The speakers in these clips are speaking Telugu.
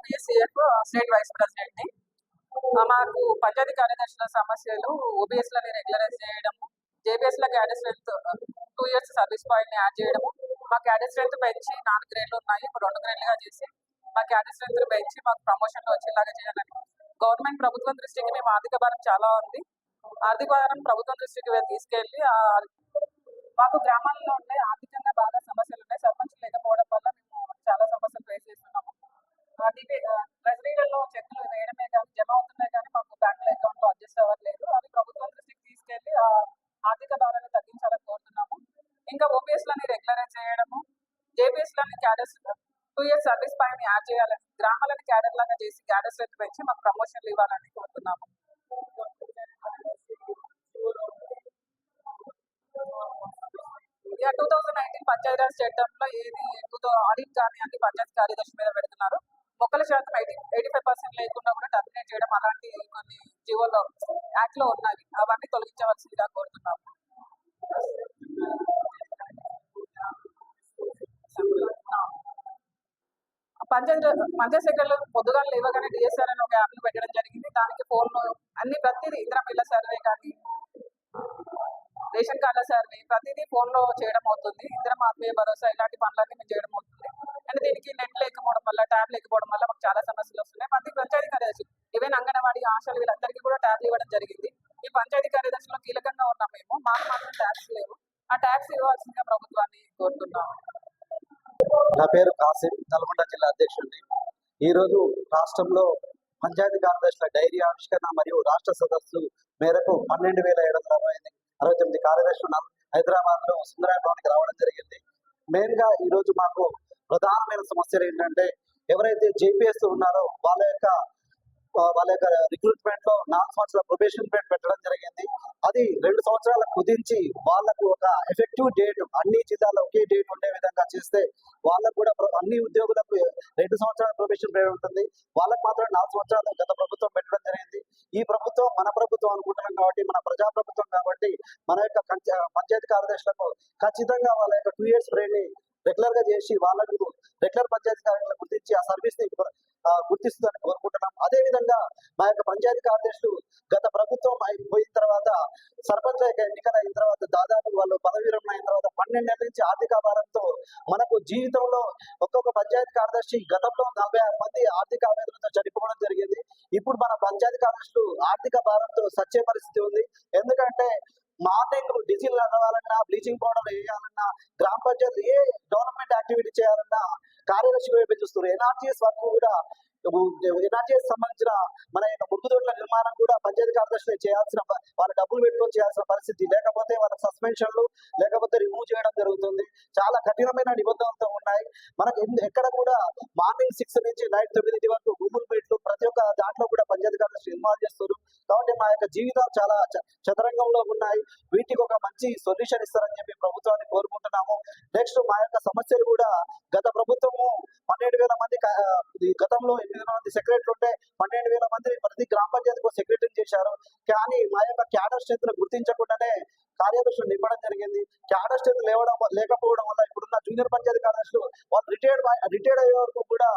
కేజీఎఫ్ స్టేట్ వైస్ ప్రెసిడెంట్ని మాకు పంచాయతీ కార్యదర్శుల సమస్యలు ఓబీఎస్లని రెగ్యులరైజ్ చేయడము JBS cadre strength two years service పాయింట్ని యాడ్ చేయడము. మా క్యాడర్ స్ట్రెంత్ పెంచి నాలుగు గ్రేడ్లు ఉన్నాయి. ఇప్పుడు రెండు గ్రేడ్లుగా చేసి మా క్యాడర్ స్ట్రెంత్ పెంచి మాకు ప్రమోషన్లు వచ్చేలాగా చేయాలని. గవర్నమెంట్ ప్రభుత్వం దృష్టికి మేము ఆర్థిక భారం చాలా ఉంది. ఆర్థిక భారం ప్రభుత్వం దృష్టికి తీసుకెళ్ళి మాకు గ్రామాల్లో ఉండే ఆర్థికంగా బాగా సమస్యలు ఉన్నాయి. సర్పంచ్ లేకపోవడం వల్ల ట్రెజరీలలో చెక్కులు వేయడమే కానీ జమ అవుతున్నాయి కానీ మాకు బ్యాంకుల అకౌంట్లో అడ్జస్ట్ అవ్వట్లేదు. అవి ప్రభుత్వం దృష్టికి తీసుకెళ్ళి ఆ ఆర్థిక భారాన్ని తగ్గించాలని కోరుతున్నాము. ఇంకా ఓపీఎస్ లని రెగ్యులరైజ్ చేయడము జేపీఎస్ లని క్యాడర్స్ టూ ఇయర్స్ సర్వీస్ పైన యాడ్ చేయాలని గ్రామాలను క్యాడర్ లాగా చేసి క్యాడర్ రేట్ పెంచి మాకు ప్రమోషన్లు ఇవ్వాలని కోరుతున్నాము. ఇక టూ థౌసండ్ నైన్టీన్ పంచాయతీరాజ్ చట్టంలో ఏది టూ ఆడిట్ కానీ అన్ని పంచాయతీ కార్యదర్శి మీద పెడుతున్నారు. మొక్కల శాతం ఎయిటీ ఎయిటీ ఫైవ్ పర్సెంట్ లేకుండా కూడా టర్మినేట్ చేయడం అలాంటి కొన్ని జీవోలో యాక్ట్లో ఉన్నాయి అవన్నీ తొలగించవలసిందిగా కోరుతున్నాము. పంచాయతీ పంచాయతీ సెక్రటరీలు పొద్దుగా లేవగానే డిఎస్ఆర్ అని ఒక యాప్ని పెట్టడం జరిగింది. దానికి ఫోన్ అన్ని ప్రతిదీ ఇంద్ర పిల్ల సర్వే కానీ రేషన్ కార్డుల సర్వే ప్రతిదీ ఫోన్లో చేయడం అవుతుంది. ఇంద్రం ఆత్మీయ భరోసా ఇలాంటి పనులన్నీ మేము చేయడం అవుతుంది. దీనికి నెట్ లేకపోవడం వల్ల ట్యాబ్ లేకపోవడం వల్ల మాకు చాలా సమస్యలు వస్తున్నాయి. ప్రతి పంచాయతీ కార్యదర్శి. ఈవెన్ అంగన్వాడీ ఆశలు వీళ్ళందరికీ కూడా ట్యాబ్లు ఇవ్వడం జరిగింది. ఈ పంచాయతీ కార్యదర్శిలో కీలకంగా ఉన్నాం మేము. మాకు మాత్రం ట్యాక్స్ లేవు. ఆ ట్యాక్స్ ఇవ్వాల్సిందిగా ప్రభుత్వాన్ని కోరుతున్నాం నా పేరు కాసిం. నల్గొండ జిల్లా అధ్యక్షుడిని. ఈరోజు రాష్ట్రంలో పంచాయతీ కార్యదర్శుల డైరీ ఆవిష్కరణ మరియు రాష్ట్ర సదస్సు మేరకు పన్నెండు వేల ఏడు వందల అరవై ఎనిమిది అరవై తొమ్మిది కార్యదర్శులు హైదరాబాద్లో సుందరాయ భవన్కి రావడం జరిగింది. మెయిన్గా మాకు ప్రధానమైన సమస్యలు ఏంటంటే ఎవరైతే జేపీఎస్ ఉన్నారో వాళ్ళ యొక్క వాళ్ళ యొక్క రిక్రూట్మెంట్లో నాలుగు సంవత్సరాల ప్రొబేషన్ పీరియడ్ పెట్టడం జరిగింది. అది రెండు సంవత్సరాల కుదించి వాళ్ళకు ఒక ఎఫెక్టివ్ డేట్ అన్ని జిల్లాలో ఒకే డేట్ ఉండే విధంగా చేస్తే వాళ్ళకు కూడా అన్ని ఉద్యోగులకు రెండు సంవత్సరాల ప్రొబేషన్ పీరియడ్ ఉంటుంది. వాళ్ళకు మాత్రం నాలుగు సంవత్సరాలు గత ప్రభుత్వం పెట్టడం జరిగింది. ఈ ప్రభుత్వం మన ప్రభుత్వం అనుకుంటున్నాం కాబట్టి మన ప్రజా ప్రభుత్వం కాబట్టి మన యొక్క పంచ- పంచాయతీ కార్యదర్శులకు ఖచ్చితంగా వాళ్ళ యొక్క టూ ఇయర్స్ పీరియడ్ రెగ్యులర్గా చేసి వాళ్ళకు రెగ్యులర్ పంచాయతీ కార్యక్రమాలు గుర్తించి ఆ సర్వీస్ని గుర్తిస్తుందని కోరుకుంటున్నాం. అదే విధంగా మా యొక్క పంచాయతీ కార్యదర్శులు గత ప్రభుత్వం పోయిన తర్వాత సర్పంచ్ యొక్క ఎన్నికలు అయిన తర్వాత దాదాపు వాళ్ళు పదవి విరమణ అయిన తర్వాత పన్నెండేళ్ళ నుంచి ఆర్థిక భారంతో మనకు జీవితంలో ఒక్కొక్క పంచాయతీ కార్యదర్శి గతంలో నలభై ఆరు మంది ఆర్థిక ఆవేదనతో చనిపోవడం జరిగింది. ఇప్పుడు మన పంచాయతీ కార్యదర్శులు ఆర్థిక భారంతో సచ్చే పరిస్థితి ఉంది. ఎందుకంటే మార్నింగ్ డీజిల్ నడవాలన్నా బ్లీచింగ్ పౌడర్ వేయాలన్నా గ్రామ పంచాయతీ ఏ డెవలప్మెంట్ యాక్టివిటీ చేయాలన్నా కార్యదర్శి వైపు చూస్తున్నారు ఎన్ఆర్జీఎస్ వర్క్ కూడా ఎన్ఆర్జీఎస్ సంబంధించిన మన యొక్క మురుగుదొడ్ల నిర్మాణం కూడా పంచాయతీ కార్యదర్శులు చేయాల్సిన వాళ్ళ డబ్బులు పెట్టుకొని చేయాల్సిన పరిస్థితి. లేకపోతే వాళ్ళ సస్పెన్షన్లు లేకపోతే రిమూవ్ చేయడం జరుగుతుంది. చాలా కఠినమైన నిబంధనలతో ఉన్నాయి. మనకు ఎక్కడ కూడా మార్నింగ్ సిక్స్ నుంచి నైట్ తొమ్మిది వరకు గూగుల్ మీట్లు ప్రతి ఒక్క దాంట్లో కూడా పంచాయతీ కార్యదర్శులు ఇన్వాల్వ్ చేస్తారు. కాబట్టి మా యొక్క జీవితాలు చాలా చదరంగంలో ఉన్నాయి. వీటికి ఒక మంచి సొల్యూషన్ ఇస్తారని చెప్పి ప్రభుత్వాన్ని కోరుకుంటున్నాము. నెక్స్ట్ మా యొక్క సమస్యలు కూడా గత ప్రభుత్వము పన్నెండు వేల గతంలో ఎనిమిది మంది సెక్రటరీ ఉంటే పన్నెండు వేల మంది ప్రతి గ్రామ పంచాయతీకి సెక్రటరీ చేశారు. కానీ మా యొక్క క్యాడర్ స్ట్రెంత్ గుర్తించకుండానే కార్యదర్శులు నింపడం జరిగింది. క్యాడర్ స్ట్రెంత్ లేవడం లేకపోవడం వల్ల ఇప్పుడున్న జూనియర్ పంచాయతీ కార్యదర్శులు వాళ్ళు రిటైర్డ్ రిటైర్డ్ అయ్యే వరకు కూడా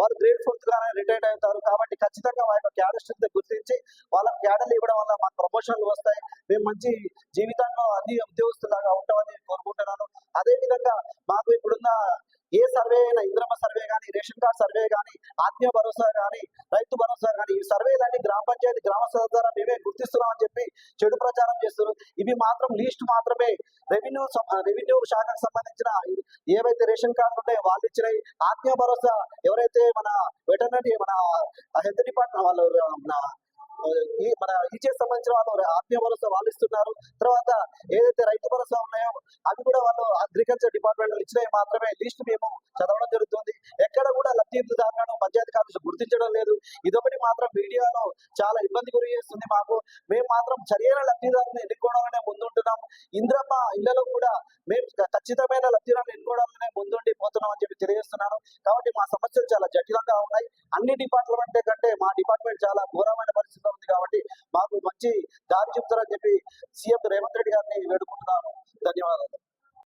వాళ్ళు గ్రేట్ ఫోర్త్ గానే రిటైర్డ్ అవుతారు. కాబట్టి ఖచ్చితంగా మా యొక్క క్యాడర్ స్ట్రెంత్ గుర్తించి వాళ్ళకి క్యాడర్లు ఇవ్వడం వల్ల మాకు ప్రమోషన్లు వస్తాయి. మేము మంచి జీవితంలో అన్ని ఉద్యోగస్తులాగా ఉంటామని కోరుకుంటున్నాను. అదేవిధంగా మాకు ఇప్పుడున్న ఏ సర్వే అయినా ఇంద్రమ సర్వే కానీ రేషన్ కార్డ్ సర్వే కానీ ఆత్మీయ భరోసా కానీ రైతు భరోసా కానీ ఈ సర్వేలన్నీ గ్రామ పంచాయతీ గ్రామ సభ ద్వారా మేమే గుర్తిస్తున్నామని చెప్పి చెడు ప్రచారం చేస్తున్నారు. ఇవి మాత్రం లీస్ట్ మాత్రమే. రెవెన్యూ రెవెన్యూ శాఖకు సంబంధించిన ఏవైతే రేషన్ కార్డులు ఉన్నాయో వాళ్ళు ఇచ్చినాయి ఆత్మీయ భరోసా. ఎవరైతే మన వెటర్నరీ మన హెల్త్ డిపార్ట్మెంట్ వాళ్ళు మన ఈ మన ఈచే సంబంధించిన వాళ్ళు ఆత్మీయ భరోసా వాళ్ళు ఇస్తున్నారు. తర్వాత ఏదైతే రైతు భరోసా ఉన్నాయో అవి కూడా వాళ్ళు అగ్రికల్చర్ డిపార్ట్మెంట్ ఇచ్చినవి మాత్రమే. లిస్ట్ మేము చదవడం జరుగుతుంది. ఎక్కడ కూడా లబ్ధిదారులను పంచాయతీ కార్యదర్శి గుర్తించడం లేదు. ఇదొకటి మాత్రం మీడియాలో చాలా ఇబ్బంది గురి చేస్తుంది మాకు. మేము మాత్రం సరైన లబ్ధిదారులను ఎన్నుకోవడంలోనే ముందుంటున్నాం ఇంద్రమ్మ ఇళ్ళలో కూడా మేము ఖచ్చితమైన లబ్ధిలను ఎన్నుకోవడంలోనే ముందుండి పోతున్నాం అని చెప్పి తెలియజేస్తున్నాను. కాబట్టి మా సమస్యలు చాలా జటిలంగా ఉన్నాయి. అన్ని డిపార్ట్మెంట్ కంటే మా డిపార్ట్మెంట్ చాలా ఘోరమైన పరిస్థితిలో ఉంది కాబట్టి మాకు మంచి దారి చెప్తారని చెప్పి సీఎం రేవంత్ రెడ్డి గారిని వేడుకుంటున్నాను. ధన్యవాదాలు.